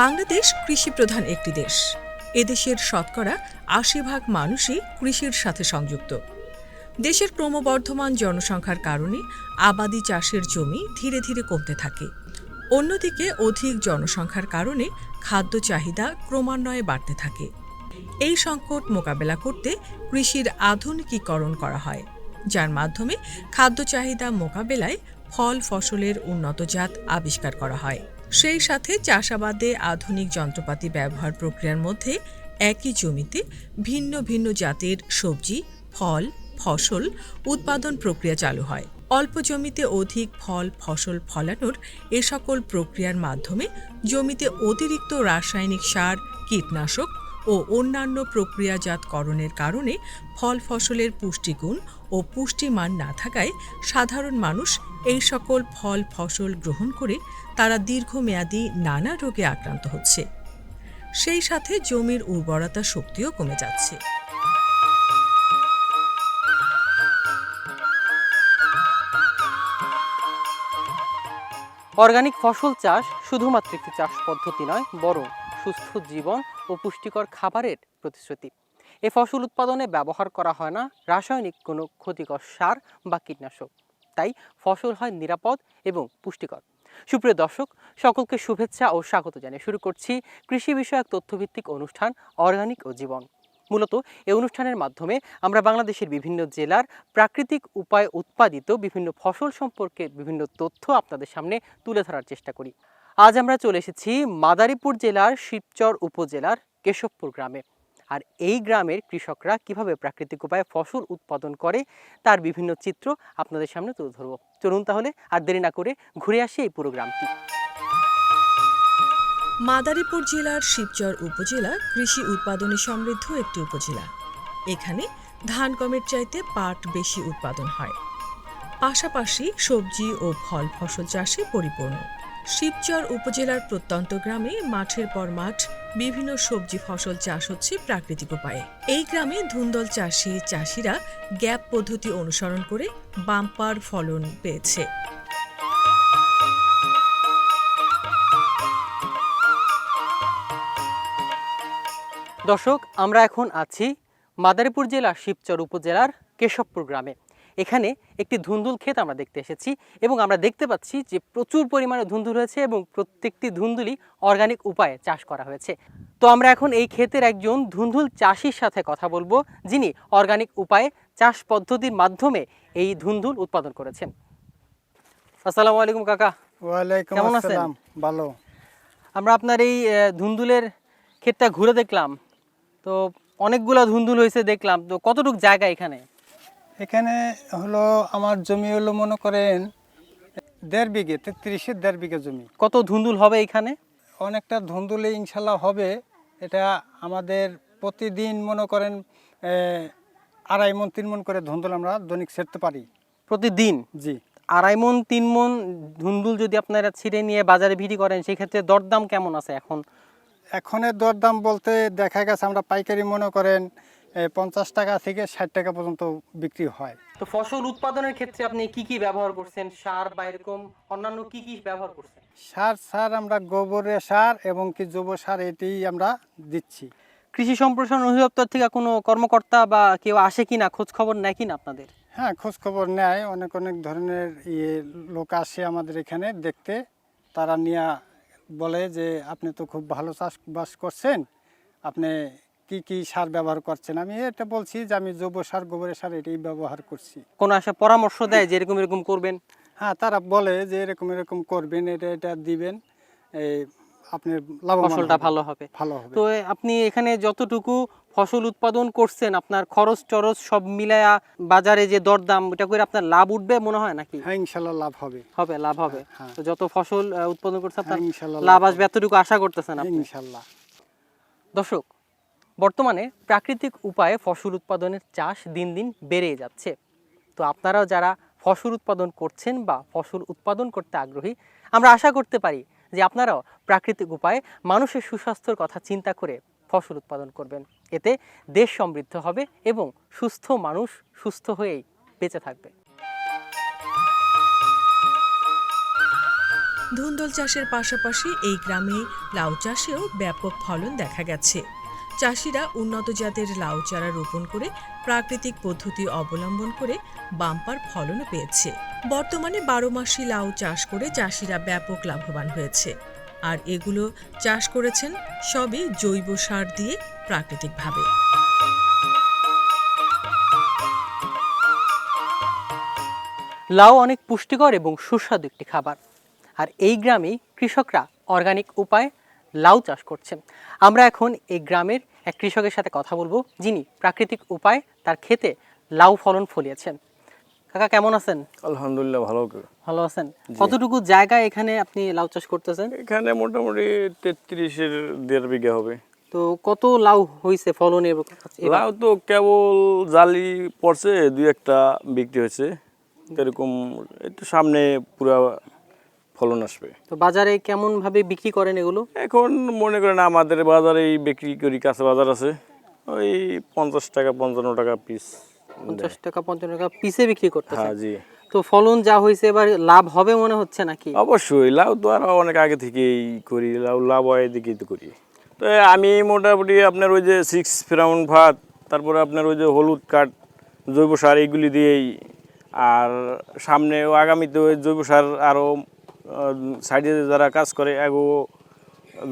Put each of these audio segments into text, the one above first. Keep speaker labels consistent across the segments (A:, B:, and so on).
A: বাংলাদেশ কৃষিপ্রধান একটি দেশ। এদেশের শতকরা আশি ভাগ মানুষই কৃষির সাথে সংযুক্ত। দেশের ক্রমবর্ধমান জনসংখ্যার কারণে আবাদি চাষের জমি ধীরে ধীরে কমতে থাকে। অন্যদিকে অধিক জনসংখ্যার কারণে খাদ্য চাহিদা ক্রমান্বয়ে বাড়তে থাকে। এই সংকট মোকাবেলা করতে কৃষির আধুনিকীকরণ করা হয়, যার মাধ্যমে খাদ্য চাহিদা মোকাবেলায় ফল ফসলের উন্নত জাত আবিষ্কার করা হয়। সেই সাথে চাষাবাদে আধুনিক যন্ত্রপাতি ব্যবহার প্রক্রিয়ার মধ্যে একই জমিতে ভিন্ন ভিন্ন জাতের সবজি, ফল, ফসল উৎপাদন প্রক্রিয়া চালু হয়। অল্প জমিতে অধিক ফল, ফসল ফলানোর এ সকল প্রক্রিয়ার মাধ্যমে জমিতে অতিরিক্ত রাসায়নিক সার, কীটনাশক ও অন্যান্য প্রক্রিয়াজাতকরণের কারণে ফল ফসলের পুষ্টিগুণ ও পুষ্টিমান না থাকায় সাধারণ মানুষ এই সকল ফল, ফসল গ্রহণ করে তারা দীর্ঘমেয়াদী নানা রোগে আক্রান্ত হচ্ছে। সেই সাথে জমির উর্বরতা শক্তিও কমে যাচ্ছে।
B: অর্গানিক ফসল চাষ শুধুমাত্র একটি চাষ পদ্ধতি নয়, বরং সুস্থ জীবন ও পুষ্টিকর খাবারের প্রতিশ্রুতি। এ ফসল উৎপাদনে ব্যবহার করা হয় না, রাসায়নিক কোনো ক্ষতিকর সার বা কীটনাশক। তাই ফসল হয় নিরাপদ এবং পুষ্টিকর। সুপ্রিয় দর্শক, সকলকে শুভেচ্ছা ও স্বাগত জানিয়ে শুরু করছি কৃষি বিষয়ক তথ্যভিত্তিক অনুষ্ঠান অর্গানিক ও জীবন। মূলত এই অনুষ্ঠানের মাধ্যমে আমরা বাংলাদেশের বিভিন্ন জেলার প্রাকৃতিক উপায়ে উৎপাদিত বিভিন্ন ফসল সম্পর্কে বিভিন্ন তথ্য আপনাদের সামনে তুলে ধরার চেষ্টা করি। আজ আমরা চলে এসেছি মাদারীপুর জেলার শিবচর উপজেলার কেশবপুর গ্রামে। আর এই গ্রামের কৃষকরা কীভাবে প্রাকৃতিক উপায়ে ফসল উৎপাদন করে তার বিভিন্ন চিত্র আপনাদের সামনে তুলে ধরবো। চলুন তাহলে আর দেরি না করে ঘুরে আসি এই পুরো গ্রামটি।
A: মাদারীপুর জেলার শিবচর উপজেলা কৃষি উৎপাদনে সমৃদ্ধ একটি উপজেলা। এখানে ধান গমের চাইতে পাট বেশি উৎপাদন হয়। পাশাপাশি সবজি ও ফল ফসল চাষে পরিপূর্ণ। শিবচর উপজেলার প্রত্যন্ত গ্রামে মাঠের পর মাঠ বিভিন্ন সবজি ফসল চাষ হচ্ছে প্রাকৃতিক উপায়ে। এই গ্রামে ধুন্দল চাষি চাষিরা গ্যাপ পদ্ধতি অনুসরণ করে বাম্পার ফলন পেয়েছে।
B: দর্শক, আমরা এখন আছি মাদারীপুর জেলার শিবচর উপজেলার কেশবপুর গ্রামে। এখানে একটি ধুন্দুল ক্ষেত আমরা দেখতে এসেছি এবং আমরা দেখতে পাচ্ছি যে প্রচুর পরিমাণে ধুন্দুল হয়েছে এবং প্রত্যেকটি ধুন্দুলই অর্গানিক উপায়ে চাষ করা হয়েছে। তো আমরা এখন এই ক্ষেতের একজন ধুন্দুল চাষির সাথে কথা বলব যিনি অর্গানিক উপায়ে চাষ পদ্ধতির মাধ্যমে এই ধুন্দুল উৎপাদন করেছেন। আসসালামু আলাইকুম কাকা।
C: ওয়ালাইকুম
B: কেমন আছেন?
C: আসসালাম ভালো।
B: আমরা আপনার এই ধুন্দুলের ক্ষেতটা ঘুরে দেখলাম। তো অনেকগুলা ধুন্দুল হয়েছে দেখলাম। তো কতটুক জায়গা এখানে?
C: এখানে হলো আমার জমি হলো মনে করেন দেড় বিঘে তেত্রিশের দেড় বিঘে জমি।
B: কত ধুন্দুল হবে এখানে?
C: অনেকটা ধুন্দুলে ইনশাল্লাহ হবে। এটা আমাদের প্রতিদিন মনে করেন আড়াই মন তিন মন করে ধুন্দুল আমরা দৈনিক সেরতে পারি।
B: প্রতিদিন?
C: জি।
B: আড়াই মন তিন মন ধুন্দুল যদি আপনারা ছিঁড়ে নিয়ে বাজারে বিক্রি করেন সেক্ষেত্রে দরদাম কেমন আছে এখন?
C: এখনের দরদাম বলতে দেখা গেছে আমরা পাইকারি মনে করেন পঞ্চাশ টাকা থেকে ষাট টাকা পর্যন্ত বিক্রি হয়।
B: তো ফসল উৎপাদনের ক্ষেত্রে আপনি কি কি ব্যবহার করছেন? সার বা এরকম অন্যান্য কি কি ব্যবহার করছেন?
C: সার সার আমরা গোবরের সার এবং কি জৈব সার এটি আমরা দিচ্ছি।
B: কৃষি সম্প্রসারণ অধিদপ্তর থেকে কোনো কর্মকর্তা বা কেউ আসে কিনা? খোঁজ খবর নেয় কিনা আপনাদের?
C: হ্যাঁ খোঁজ খবর নেয়। অনেক অনেক ধরনের ইয়ে লোক আসে আমাদের এখানে দেখতে। তারা নিয়ে বলে যে আপনি তো খুব ভালো চাষবাস করছেন। আপনি কি কি সার ব্যবহার করছেন? আমি এটা বলছি যে আমি জৈব সার গোবরের সার এটাই ব্যবহার করছি।
B: কোনো আসে পরামর্শ দেয় যে এরকম এরকম করবেন?
C: হ্যাঁ তারা বলে যে এরকম এরকম করবেন এটা এটা দিবেন এই আপনার লাভবান
B: ফসলটা ভালো হবে।
C: ভালো হবে।
B: তো আপনি এখানে যতটুকু ফসল উৎপাদন করছেন আপনার খরচ টরচ সব মিলায়া বাজারে যে দরদাম এটা করে আপনার লাভ উঠবে মনে হয় নাকি?
C: হ্যাঁ ইনশাল্লাহ লাভ হবে।
B: হবে লাভ হবে।
C: হ্যাঁ।
B: তো যত ফসল উৎপাদন করছে আপনার
C: হ্যাঁ,
B: লাভ
C: লাভ
B: আসবে এতটুকু আশা করতেছেন আপনি।
C: ইনশাল্লাহ।
B: দর্শক বর্তমানে প্রাকৃতিক উপায়ে ফসল উৎপাদনের চাষ দিন দিন বেড়ে যাচ্ছে। তো আপনারাও যারা ফসল উৎপাদন করছেন বা ফসল উৎপাদন করতে আগ্রহী, আমরা আশা করতে পারি যে আপনারাও প্রাকৃতিক উপায়ে মানুষের সুস্বাস্থ্যর কথা চিন্তা করে ফসল উৎপাদন করবেন। এতে দেশ সমৃদ্ধ হবে এবং সুস্থ মানুষ সুস্থ হয়েই বেঁচে থাকবে।
A: ধুন্দল চাষের পাশাপাশি এই গ্রামে লাউ চাষেও ব্যাপক ফলন দেখা গেছে। চাষিরা উন্নত জাতের লাউ চারা রোপণ করে প্রাকৃতিক পদ্ধতি অবলম্বন করে বাম্পার ফলনও পেয়েছে। বর্তমানে বারো মাসি লাউ চাষ করে চাষিরা ব্যাপক লাভবান হয়েছে। আর এগুলো চাষ করেছেন সবই জৈব সার দিয়ে প্রাকৃতিকভাবে।
B: লাউ অনেক পুষ্টিকর এবং সুস্বাদু একটি খাবার। আর এই গ্রামেই কৃষকরা অর্গানিক উপায়ে লাউ চাষ করছেন। আমরা এখন এই গ্রামের এক কৃষকের সাথে কথা বলব। যিনি প্রাকৃতিক উপায়ে তার ক্ষেতে লাউ ফলন ফলিয়েছেন। কাকা কেমন আছেন?
D: আলহামদুলিল্লাহ ভালো।
B: ভালো আছেন? কতটুকু জায়গা এখানে আপনি লাউ চাষ করতেছেন?
D: এখানে মোটামুটি তেত্রিশের দেড় বিঘা হবে।
B: তো কত লাউ হয়েছে ফলন এবার?
D: লাউ তো কেবল জালি পড়ছে দুই একটা বিক্রি হয়েছে। এরকম একটু সামনে পুরা ফলন আসবে।
B: তো বাজারে কেমন ভাবে বিক্রি করেন এগুলো?
D: এখন মনে করেন আমাদের বাজারেই বিক্রি করি কাঁচা বাজার আছে। ওই পঞ্চাশ টাকা পঞ্চান্ন টাকা পিস
B: পঞ্চাশ টাকা পঞ্চান্ন টাকা পিসে বিক্রি করতে
D: হ্যাঁ জি।
B: তো ফলন যা হয়েছে এবার লাভ হবে মনে হচ্ছে নাকি?
D: অবশ্যই লাউ তো আরও অনেক আগে থেকেই করি লাউ লাভ হয় দিকেই তো করি। তো আমি মোটামুটি আপনার ওই যে সিক্স ফ্রাউন্ড ভাত তারপরে আপনার ওই যে হলুদ কাঠ জৈব সার এইগুলি দিয়েই। আর সামনে আগামীতে জৈব সার আরও সাইডে যারা কাজ করে এগো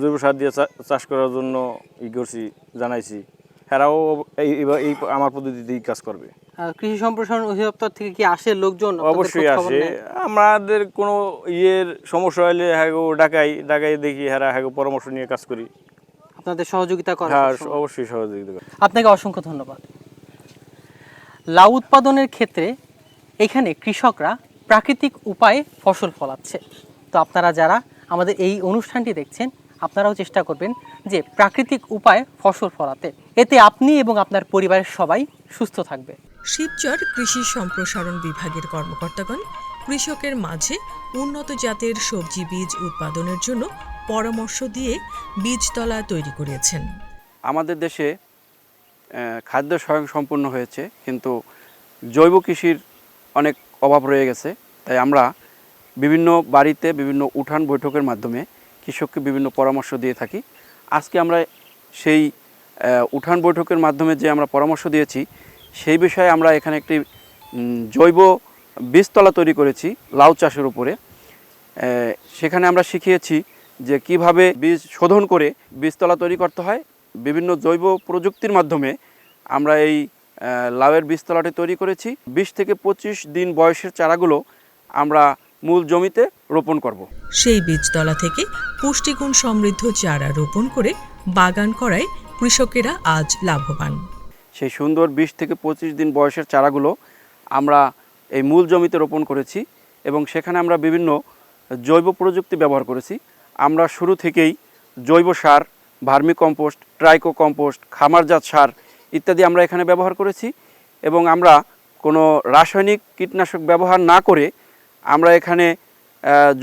D: জৈব সার দিয়ে চাষ করার জন্য ই করছি জানাইছি। এরাও এই এই আমার পদ্ধতিতেই কাজ করবে।
B: কৃষি সম্প্রসারণ অধিদপ্তর থেকে কি আসে লোকজন?
D: অবশ্যই আসে। আমাদের কোনো ইয়ের সমস্যা হলে হ্যাঁ ডাকাই ডাকাই দেখি হ্যাঁ হ্যাঁ পরামর্শ নিয়ে কাজ করি।
B: আপনাদের সহযোগিতা করে
D: হ্যাঁ অবশ্যই সহযোগিতা করি।
B: আপনাকে অসংখ্য ধন্যবাদ। লাউ উৎপাদনের ক্ষেত্রে এখানে কৃষকরা প্রাকৃতিক উপায়ে ফসল ফলাচ্ছে। তো আপনারা যারা আমাদের এই অনুষ্ঠানটি দেখছেন আপনারাও চেষ্টা করবেন যে প্রাকৃতিক উপায়ে ফসল ফলাতে। এতে আপনি এবং আপনার পরিবারের সবাই সুস্থ থাকবে।
A: শিবচর কৃষি সম্প্রসারণ বিভাগের কর্মকর্তাগণ কৃষকের মাঝে উন্নত জাতের সবজি বীজ উৎপাদনের জন্য পরামর্শ দিয়ে বীজতলা তৈরি করেছেন।
E: আমাদের দেশে খাদ্য স্বয়ং সম্পূর্ণ হয়েছে কিন্তু জৈব কৃষির অনেক অভাব রয়ে গেছে। তাই আমরা বিভিন্ন বাড়িতে বিভিন্ন উঠান বৈঠকের মাধ্যমে কৃষককে বিভিন্ন পরামর্শ দিয়ে থাকি। আজকে আমরা সেই উঠান বৈঠকের মাধ্যমে যে আমরা পরামর্শ দিয়েছি, সেই বিষয়ে আমরা এখানে একটি জৈব বীজতলা তৈরি করেছি লাউ চাষের উপরে। সেখানে আমরা শিখিয়েছি যে কীভাবে বীজ শোধন করে বীজতলা তৈরি করতে হয়। বিভিন্ন জৈব প্রযুক্তির মাধ্যমে আমরা এই লাউয়ের বীজতলাটি তৈরি করেছি। বিশ থেকে পঁচিশ দিন বয়সের চারাগুলো আমরা মূল জমিতে রোপণ করব।
A: সেই বীজতলা থেকে পুষ্টিগুণ সমৃদ্ধ চারা রোপণ করে বাগান করায় কৃষকেরা আজ লাভবান।
E: সেই সুন্দর বিশ থেকে পঁচিশ দিন বয়সের চারাগুলো আমরা এই মূল জমিতে রোপণ করেছি এবং সেখানে আমরা বিভিন্ন জৈব প্রযুক্তি ব্যবহার করেছি। আমরা শুরু থেকেই জৈব সার ভার্মি কম্পোস্ট ট্রাইকো কম্পোস্ট খামারজাত সার ইত্যাদি আমরা এখানে ব্যবহার করেছি এবং আমরা কোনো রাসায়নিক কীটনাশক ব্যবহার না করে আমরা এখানে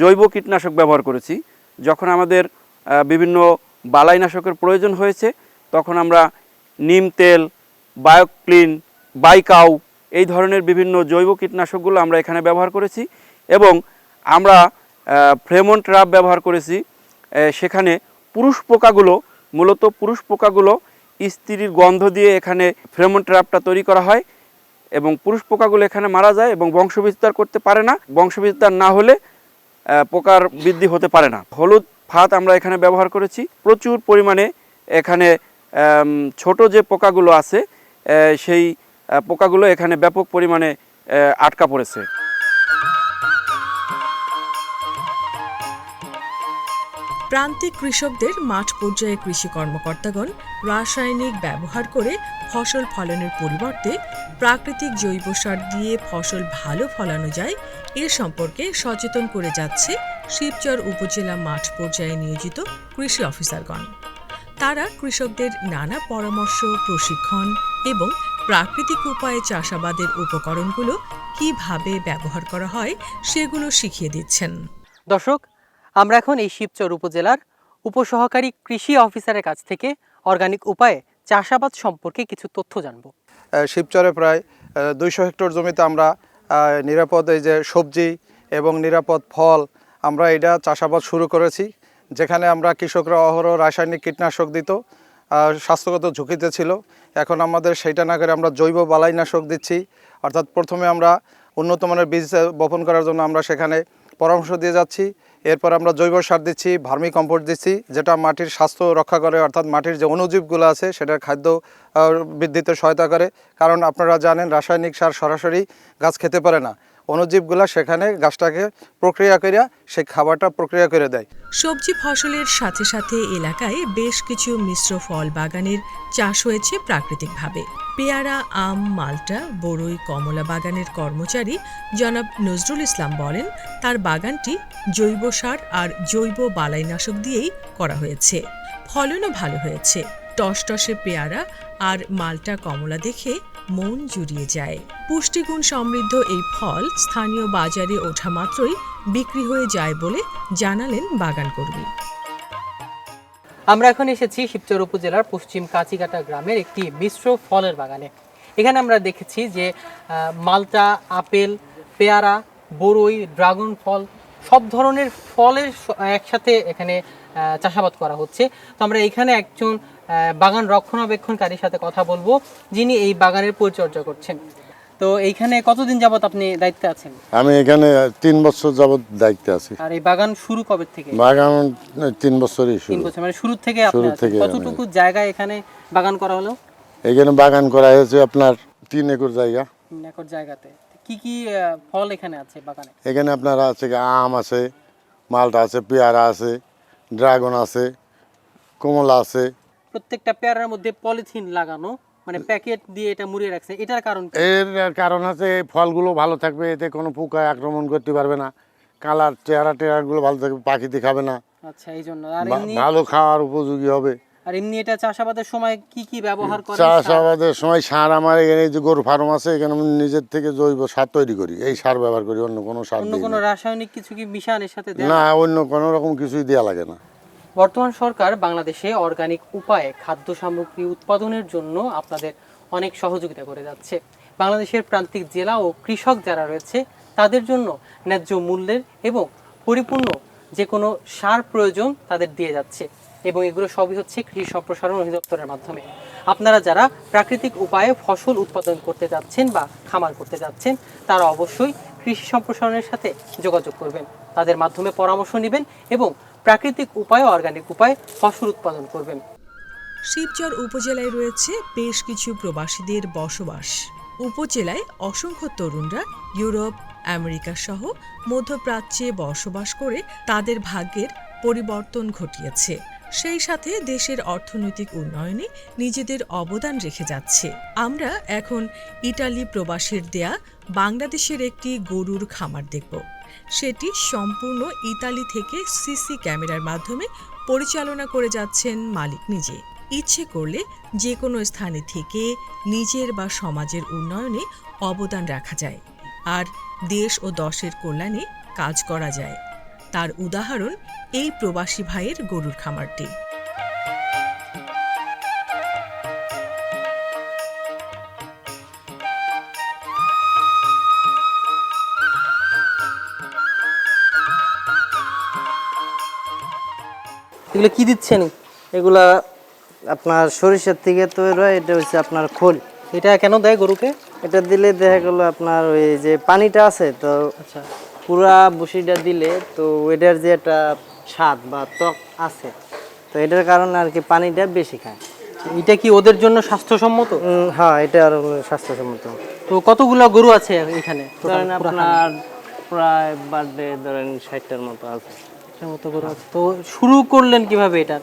E: জৈব কীটনাশক ব্যবহার করেছি। যখন আমাদের বিভিন্ন বালাইনাশকের প্রয়োজন হয়েছে, তখন আমরা নিম তেল, বায়োক্লিন, বাইকাউ এই ধরনের বিভিন্ন জৈব কীটনাশকগুলো আমরা এখানে ব্যবহার করেছি এবং আমরা ফ্রেমন ট্রাপ ব্যবহার করেছি। সেখানে পুরুষ পোকাগুলো, মূলত পুরুষ পোকাগুলো স্ত্রীর গন্ধ দিয়ে এখানে ফ্রেমন ট্র্যাপটা তৈরি করা হয় এবং পুরুষ পোকাগুলো এখানে মারা যায় এবং বংশবিস্তার করতে পারে না। বংশবিস্তার না হলে পোকার বৃদ্ধি হতে পারে না। হলুদ ফাত আমরা এখানে ব্যবহার করেছি। প্রচুর পরিমাণে এখানে ছোট যে পোকাগুলো আছে সেই পোকাগুলো এখানে ব্যাপক পরিমাণে আটকা পড়েছে।
A: প্রান্তিক কৃষকদের মাঠ পর্যায়ে কৃষি কর্মকর্তাগণ রাসায়নিক ব্যবহার করে ফসল ফলনের পরিবর্তে প্রাকৃতিক জৈব সার দিয়ে ফসল ভালো ফলানো যায়, এ সম্পর্কে সচেতন করে যাচ্ছে শিবচর উপজেলা মাঠ পর্যায়ে নিয়োজিত কৃষি অফিসারগণ। তারা কৃষকদের নানা পরামর্শ, প্রশিক্ষণ এবং প্রাকৃতিক উপায়ে চাষাবাদের উপকরণগুলো কীভাবে ব্যবহার করা হয় সেগুলো শিখিয়ে দিচ্ছেন।
B: দর্শক আমরা এখন এই শিবচর উপজেলার উপসহকারী কৃষি অফিসারের কাছ থেকে অর্গানিক উপায়ে চাষাবাদ সম্পর্কে কিছু তথ্য জানব।
F: শিবচরে প্রায় দুইশো হেক্টর জমিতে আমরা নিরাপদ এই যে সবজি এবং নিরাপদ ফল, আমরা এটা চাষাবাদ শুরু করেছি, যেখানে আমরা কৃষকরা অহরহ রাসায়নিক কীটনাশক দিত স্বাস্থ্যগত ঝুঁকিতে ছিল। এখন আমাদের সেইটা না করে আমরা জৈব বালাইনাশক দিচ্ছি, অর্থাৎ প্রথমে আমরা উন্নত মানের বীজ বপন করার জন্য আমরা সেখানে পরামর্শ দিয়ে যাচ্ছি। এরপর আমরা জৈব সার দিচ্ছি, ভার্মি কম্পোস্ট দিচ্ছি, যেটা মাটির স্বাস্থ্য রক্ষা করে, অর্থাৎ মাটির যে অনুজীবগুলো আছে, সেটার খাদ্য বৃদ্ধিতে সহায়তা করে। কারণ আপনারা জানেন, রাসায়নিক সার সরাসরি গাছ খেতে পারে না। অণুজীবগুলো সেখানে গাছটাকে প্রক্রিয়া করিয়া সেই খাবারটা প্রক্রিয়া করে দেয়।
A: সবজি ফসলের সাথে সাথে এলাকায় বেশ কিছু মিশ্র ফল বাগানের চাষ হয়েছে প্রাকৃতিকভাবে। পেয়ারা, আম, মালটা বড়ই কমলা বাগানের কর্মচারী জনাব নজরুল ইসলাম বলেন, তার বাগানটি জৈব সার আর জৈব বালাইনাশক দিয়েই করা হয়েছে। ফলনও ভালো হয়েছে। টসটসে পেয়ারা আর মালটা কমলা দেখে মন জুড়িয়ে যায়। পুষ্টিগুণ সমৃদ্ধ এই ফল স্থানীয় বাজারে ওঠা মাত্রই বিক্রি হয়ে যায় বলে জানালেন বাগান কর্মী
B: আমরা এখন এসেছি শিবচর উপজেলার পশ্চিম কাচিকাটা গ্রামের একটি মিশ্র ফলের বাগানে। এখানে আমরা দেখেছি যে মালটা, আপেল, পেয়ারা, বরই, ড্রাগন ফল সব ধরনের ফলের একসাথে এখানে চাষাবাদ করা হচ্ছে। তো আমরা এখানে একজন বাগান রক্ষণাবেক্ষণকারীর সাথে কথা বলব যিনি এই বাগানের পরিচর্যা করছেন। তো এইখানে কতদিন যাবত আপনি দায়িত্বে আছেন?
G: আমি এখানে তিন বছর যাবৎ দায়িত্বে আছি।
B: আর এই বাগান শুরু কবে থেকে?
G: বাগান তিন বছরই
B: তিন
G: শুরু
B: বছর মানে শুরু থেকে
G: শুরু থেকে
B: কতটুকু জায়গায় এখানে বাগান করা হলো?
G: এখানে বাগান করা হয়েছে আপনার তিন একর জায়গা।
B: তিন একর জায়গাতে। কি কি ফল এখানে আছে বাগানে?
G: এখানে আপনার আছে আম আছে মালটা আছে পেয়ারা আছে ড্রাগন আছে কমলা আছে
B: প্রত্যেকটা পেয়ারার মধ্যে পলিথিন লাগানো মানে প্যাকেট দিয়ে এটা মুড়িয়ে রাখছে এটার কারণ
G: এর কারণ আছে ফলগুলো ভালো থাকবে এতে কোনো পোকা আক্রমণ করতে পারবে না। কালার চেহারা টেহারাগুলো ভালো থাকবে পাখিতে খাবে না।
B: আচ্ছা এই জন্য। আর এমনি
G: ভালো খাওয়ার উপযোগী হবে।
B: আর এমনি এটা চাষাবাদের সময় কি কি ব্যবহার করে
G: চাষাবাদের সময় সার আমার এখানে যে গরু ফার্ম আছে এখানে আমি নিজের থেকে জৈব সার তৈরি করি। এই সার ব্যবহার করি অন্য কোনো সার
B: অন্য কোনো রাসায়নিক কিছু কি মিশান এর সাথে
G: না অন্য কোনো রকম কিছুই দেওয়া লাগে না।
B: বর্তমান সরকার বাংলাদেশে অর্গানিক উপায়ে খাদ্য সামগ্রী উৎপাদনের জন্য আপনাদের অনেক সহযোগিতা করে যাচ্ছে। বাংলাদেশের প্রান্তিক জেলা ও কৃষক যারা রয়েছে, তাদের জন্য ন্যায্য মূল্যের এবং পরিপূর্ণ যে কোনো সার প্রয়োজন তাদের দিয়ে যাচ্ছে এবং এগুলো সবই হচ্ছে কৃষি সম্প্রসারণ অধিদপ্তরের মাধ্যমে। আপনারা যারা প্রাকৃতিক উপায়ে ফসল উৎপাদন করতে যাচ্ছেন বা খামার করতে যাচ্ছেন, তারা অবশ্যই কৃষি সম্প্রসারণের সাথে যোগাযোগ করবেন। তাদের মাধ্যমে পরামর্শ নেবেন এবং প্রাকৃতিক উপায় অর্গানিক উপায়ে ফসল উৎপাদন করবেন।
A: শিবচর উপজেলায় রয়েছে বেশ কিছু প্রবাসীদের বসবাস। উপজেলায় অসংখ্য তরুণরা ইউরোপ, আমেরিকা সহ মধ্যপ্রাচ্যে বসবাস করে তাদের ভাগ্যের পরিবর্তন ঘটিয়েছে। সেই সাথে দেশের অর্থনৈতিক উন্নয়নে নিজেদের অবদান রেখে যাচ্ছে। আমরা এখন ইটালি প্রবাসীর দেয়া বাংলাদেশের একটি গরুর খামার দেখব। সেটি সম্পূর্ণ ইতালি থেকে সিসি ক্যামেরার মাধ্যমে পরিচালনা করে যাচ্ছেন মালিক নিজে। ইচ্ছে করলে যে কোনো স্থানে থেকে নিজের বা সমাজের উন্নয়নে অবদান রাখা যায় আর দেশ ও দশের কল্যাণে কাজ করা যায়। তার উদাহরণ এই প্রবাসী ভাইয়ের গরুর খামারটি।
B: এগুলো কি দিচ্ছেন?
H: এগুলা আপনার সরিষার থেকে তৈরি হয় এটা হচ্ছে আপনার খোল।
B: এটা কেন দেয় গরুকে?
H: এটা দিলে দেখা গেলো আপনার ওই যে পানিটা আছে তো
B: আচ্ছা।
H: পুরা বসিটা দিলে তো এটার যে একটা স্বাদ বা ত্বক আছে তো এটার কারণে আর কি পানিটা বেশি খায়।
B: এটা কি ওদের জন্য স্বাস্থ্যসম্মত?
H: হ্যাঁ এটা আর স্বাস্থ্যসম্মত।
B: তো কতগুলো গরু আছে এখানে?
H: ধরেন আপনার প্রায় বার্থডে ধরেন ষাটটার মতো আছে।
B: এটার মতো গরু আছে। তো শুরু করলেন কীভাবে এটা?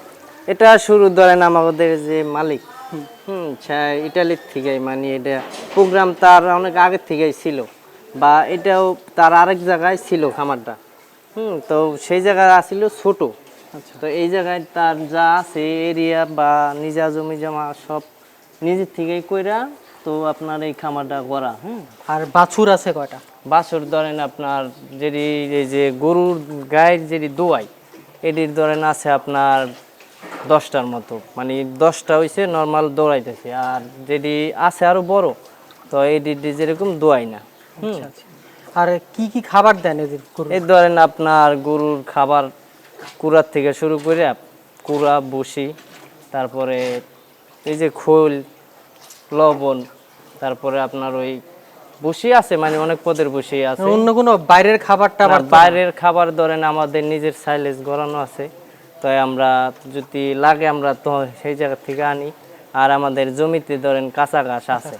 H: এটা শুরু ধরেন আমাদের যে মালিক হুম ইটালির থেকে মানে এটা প্রোগ্রাম তার অনেক আগের থেকেই ছিল বা এটাও তার আরেক জায়গায় ছিল খামারটা হুম তো সেই জায়গায় আসছিল ছোট। তো এই জায়গায় তার যা আছে এরিয়া বা নিজা জমি জমা সব নিজের থেকেই কইরা তো আপনার এই খামারটা করা হুম।
B: আর বাছুর আছে কয়টা?
H: বাছুর ধরেন আপনার যেটি এই যে গরুর গায়ের যেটি দোয়াই এটির ধরেন আছে আপনার দশটার মতো। মানে দশটা হইছে নর্মাল দৌড়াইতেছে আর যেটি আছে আরও বড় তো এটি যেরকম দোয়াই না। হুম।
B: আর কি কি খাবার দেন এদের
H: এই ধরেন আপনার গরুর খাবার কুড়ার থেকে শুরু করে কুড়া বসি তারপরে এই যে খোল লবণ তারপরে আপনার ওই বসি আছে মানে অনেক পদের বসে আছে।
B: অন্য কোনো বাইরের খাবারটা আবার
H: বাইরের খাবার ধরেন আমাদের নিজের সাইলেজ গড়ানো আছে। তাই আমরা যদি লাগে আমরা তো সেই জায়গা থেকে আনি। আর আমাদের জমিতে ধরেন কাঁচা ঘাস আছে।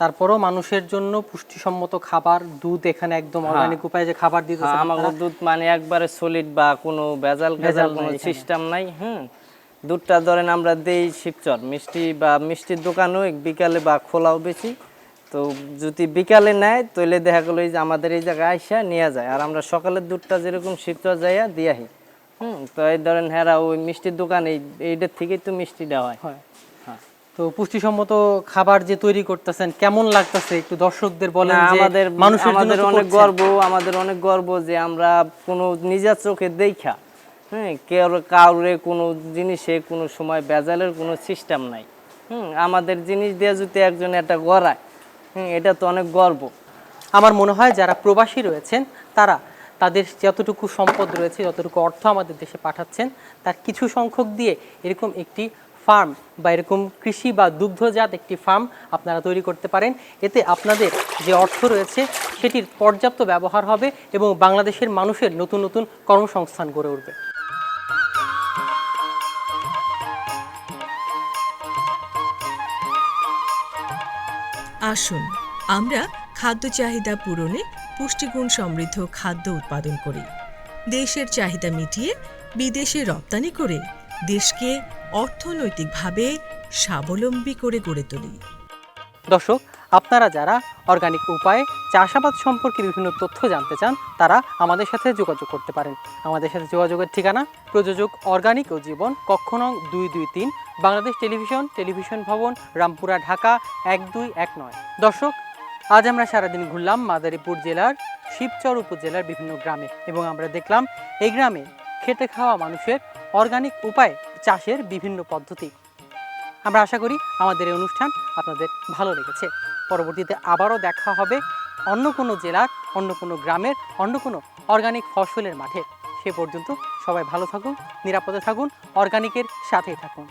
B: তারপরও মানুষের জন্য পুষ্টিসম্মত খাবার দুধ এখানে একদম অর্গানিক উপায়ে যে খাবার দিতে
H: হ্যাঁ, আমাদের দুধ মানে একবারে সলিড বা কোনো ভেজাল ভেজাল কোনো সিস্টেম নাই হুম। দুধটা ধরেন আমরা দেই শিবচর। মিষ্টি বা মিষ্টির দোকানও বিকালে বা খোলাও বেশি। তো যদি বিকালে নেয় তাহলে দেখা গেলো এই যে আমাদের এই জায়গায় আইসা নিয়ে যায়। আর আমরা সকালের দুধটা যেরকম শিবচর যাইয়া দিয়ে আহি। হুম তো এই ধরেন হেরা ওই মিষ্টির দোকান এই এইটার থেকেই তো মিষ্টি দেওয়া হয়।
B: হয়। তো পুষ্টিসম্মত খাবার যে তৈরি করতেছেন কেমন লাগতেছে? একটু দর্শকদের বলেন
H: আমাদের
B: মানুষের
H: আমাদের অনেক গর্ব আমাদের অনেক গর্ব যে আমরা কোনো নিজের চোখে দেখা হ্যাঁ কেউ কাউরে কোনো জিনিসে কোনো সময় বেজালের কোনো সিস্টেম নাই। হুম আমাদের জিনিস দিয়ে যদি একজন এটা গড়ায় এটা তো অনেক গর্ব।
B: আমার মনে হয় যারা প্রবাসী রয়েছেন, তারা তাদের যতটুকু সম্পদ রয়েছে, যতটুকু অর্থ আমাদের দেশে পাঠাচ্ছেন, তার কিছু সংখ্যক দিয়ে এরকম একটি ফার্ম বা এরকম কৃষি বা দুগ্ধজাত একটি ফার্ম আপনারা তৈরি করতে পারেন। এতে আপনাদের যে অর্থ রয়েছে, সেটির পর্যাপ্ত ব্যবহার হবে এবং বাংলাদেশের মানুষের নতুন নতুন কর্মসংস্থান গড়ে উঠবে।
A: আসুন, আমরা খাদ্য চাহিদা পূরণে পুষ্টিগুণ সমৃদ্ধ খাদ্য উৎপাদন করি। দেশের চাহিদা মিটিয়ে বিদেশে রপ্তানি করে দেশকে অর্থনৈতিকভাবে স্বাবলম্বী করে গড়ে তুলি।
B: দর্শক আপনারা যারা অর্গানিক উপায়ে চাষাবাদ সম্পর্কে বিভিন্ন তথ্য জানতে চান, তারা আমাদের সাথে যোগাযোগ করতে পারেন। আমাদের সাথে যোগাযোগের ঠিকানা, প্রযোজক অর্গানিক ও জীবন, কক্ষ নং দুই দুই তিন, বাংলাদেশ টেলিভিশন টেলিভিশন ভবন, রামপুরা, ঢাকা এক দুই এক নয়। দর্শক, আজ আমরা সারাদিন ঘুরলাম মাদারীপুর জেলার, শিবচর উপজেলার বিভিন্ন গ্রামে এবং আমরা দেখলাম এই গ্রামে খেটে খাওয়া মানুষের অর্গানিক উপায়ে চাষের বিভিন্ন পদ্ধতি। আমরা আশা করি আমাদের এই অনুষ্ঠান আপনাদের ভালো লেগেছে। পরবর্তীতে আবারও দেখা হবে অন্য কোনো জেলার, অন্য কোনো গ্রামের, অন্য কোনো অর্গানিক ফসলের মাঠে। সে পর্যন্ত সবাই ভালো থাকুন, নিরাপদে থাকুন অর্গানিকের সাথেই থাকুন।